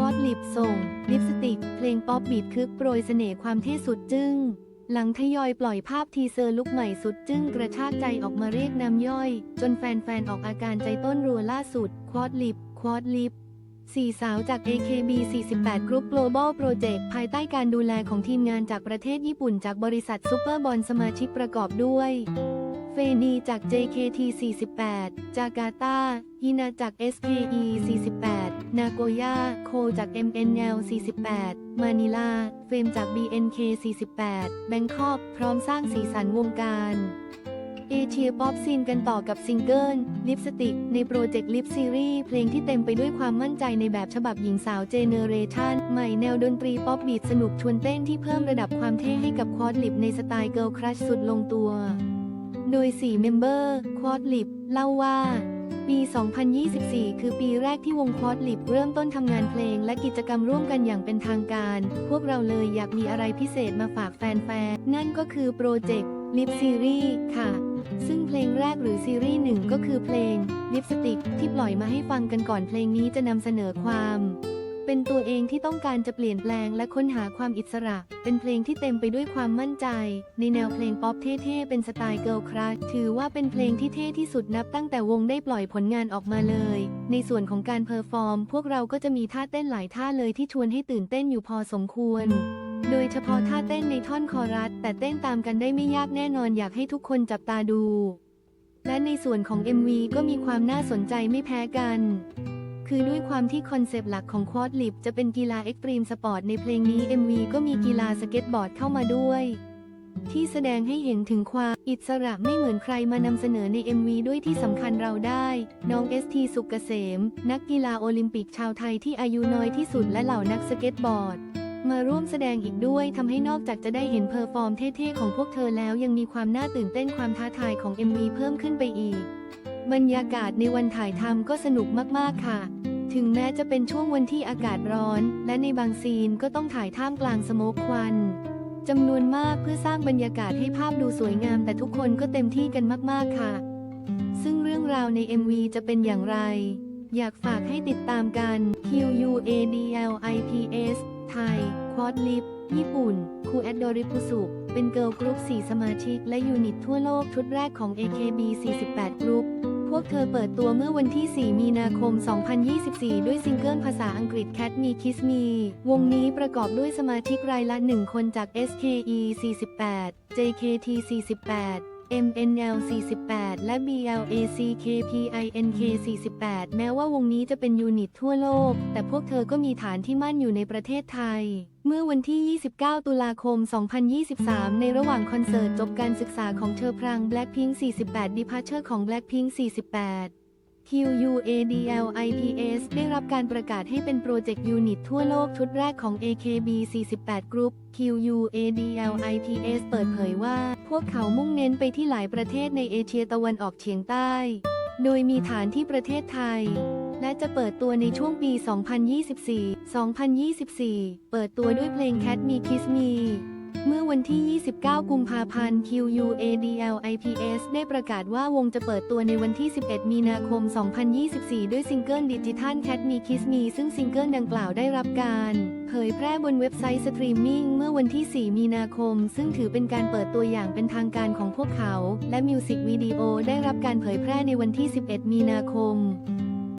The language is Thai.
ควอดลิปส่ง ลิปสติก เพลงป๊อปบีทคึกโปรยเสน่ห์ความเท่สุดจึ้ง หลังทยอยปล่อยภาพทีเซอร์ลุคใหม่สุดจึ้งกระชากใจออกมาเรียกน้ำย่อย จนแฟนๆ ออกอาการใจต้นรัวล่าสุด ควอดลิป ควอดลิปสี่สาวจาก AKB 48 Group Global Project ภายใต้การดูแลของทีมงานจากประเทศญี่ปุ่นจากบริษัทซูเปอร์บอลสมาชิกประกอบด้วยเฟนีจาก JKT 48จากาตาฮินาจาก SKE 48 นาโกย่า โคจาก MNL 48 มานิลา เฟมจาก BNK 48 แบงคอกพร้อมสร้างสีสันวงการ เอเชียป๊อปซีนกันต่อกับซิงเกิล ลิปสติก ในโปรเจกต์ลิปซีรีส์เพลงที่เต็มไปด้วยความมั่นใจในแบบฉบับหญิงสาวเจเนเรชันใหม่แนวดนตรีป๊อปบีทสนุกชวนเต้นที่เพิ่มระดับความเท่ให้กับควอดลิปในสไตล์เกิร์ลครัชสุดลงตัว โดย 4 เมมเบอร์ควอดลิป เล่าว่า ปี 2024 คือปีแรกที่วงคอร์สลิปเริ่มต้นทำงานเพลงและกิจกรรมร่วมกันอย่างเป็นทางการ พวกเราเลยอยากมีอะไรพิเศษมาฝากแฟนๆ นั่นก็คือโปรเจกต์ลิปซีรีส์ค่ะ ซึ่งเพลงแรกหรือซีรีส์หนึ่งก็คือเพลงลิปสติกที่ปล่อยมาให้ฟังกันก่อนเพลงนี้จะนำเสนอความ เป็นตัวเองที่ต้องการจะเปลี่ยนแปลงและค้นหาความอิสระ เป็นเพลงที่เต็มไปด้วยความมั่นใจ ในแนวเพลงป๊อปเท่ๆ เป็นสไตล์เกิร์ลครัชถือว่าเป็นเพลงที่เท่ที่สุดนับตั้งแต่วงได้ปล่อยผลงานออกมาเลย ในส่วนของการเพอร์ฟอร์ม พวกเราก็จะมีท่าเต้นหลายท่าเลยที่ชวนให้ตื่นเต้นอยู่พอสมควร โดยเฉพาะท่าเต้นในท่อนคอรัส แต่เต้นตามกันได้ไม่ยากแน่นอนอยากให้ทุกคนจับตาดู และในส่วนของ MV ก็มีความน่าสนใจไม่แพ้กัน คือด้วยความที่คอนเซปต์หลักของควอดลิปจะเป็นกีฬาเอ็กตรีมสปอร์ตในเพลงนี้ MV ก็มีกีฬาสเก็ตบอร์ดเข้ามาด้วย ที่แสดงให้เห็นถึงความอิสระไม่เหมือนใครมานำเสนอใน MV ด้วยที่สำคัญเราได้ น้องเอสทีสุกเกษม นักกีฬาโอลิมปิกชาวไทยที่อายุน้อยที่สุดและเหล่านักสเก็ตบอร์ดมาร่วมแสดงอีกด้วยทำให้นอกจากจะได้เห็นเพอร์ฟอร์มเท่ๆของพวกเธอแล้วยังมีความน่าตื่นเต้นความท้าทายของ MV เพิ่มขึ้นไปอีก บรรยากาศในวันถ่ายทำก็สนุกมากๆค่ะ ถึงแม้จะเป็นช่วงวันที่อากาศร้อน และในบางซีนก็ต้องถ่ายท่ามกลางสโมกควันจำนวนมากเพื่อสร้างบรรยากาศให้ภาพดูสวยงาม แต่ทุกคนก็เต็มที่กันมากๆค่ะ ซึ่งเรื่องราวใน MV จะเป็นอย่างไร อยากฝากให้ติดตามกัน Q U A D L I P S ไทย ควอดลิป ญี่ปุ่น คูแอดโดริพุสุเป็นเกิร์ลกรุ๊ป 4 สมาชิก และยูนิตทั่วโลกชุดแรกของ AKB 48 กรุ๊ป พวกเธอเปิดตัวเมื่อวันที่ 4 มีนาคม 2024 ด้วยซิงเกิลภาษาอังกฤษ Cat Me Kiss Me วงนี้ประกอบด้วยสมาชิกรายละ 1 คนจาก SKE 48 JKT 48 MNL 48 และ BLACKPINK 48 แม้ว่าวงนี้จะเป็นยูนิตทั่วโลก แต่พวกเธอก็มีฐานที่มั่นอยู่ในประเทศไทย เมื่อวันที่ 29 ตุลาคม 2023 ในระหว่างคอนเสิร์ตจบการศึกษาของเธอพราง Blackpink 48 Departure ของ Blackpink 48 QUADLIPS ได้รับการประกาศให้เป็นโปรเจกต์ยูนิตทั่วโลกชุดแรกของ AKB 48 Group QUADLIPS เปิดเผยว่า พวกเขามุ่งเน้นไปที่หลายประเทศในเอเชียตะวันออกเฉียงใต้ โดยมีฐานที่ประเทศไทย และจะเปิดตัวในช่วงปี 2024 2024 เปิดตัวด้วยเพลง Cat Me Kiss Me เมื่อวันที่ 29 กุมภาพันธ์ QUADLIPS ได้ประกาศว่าวงจะเปิดตัวในวันที่ 11 มีนาคม 2024 ด้วยซิงเกิลดิจิทัล Cat Me Kiss Me ซึ่งซิงเกิลดังกล่าวได้รับการเผยแพร่บนเว็บไซต์สตรีมมิ่งเมื่อวันที่ 4 มีนาคม ซึ่งถือเป็นการเปิดตัวอย่างเป็นทางการของพวกเขา และมิวสิกวิดีโอได้รับการเผยแพร่ในวันที่ 11 มีนาคม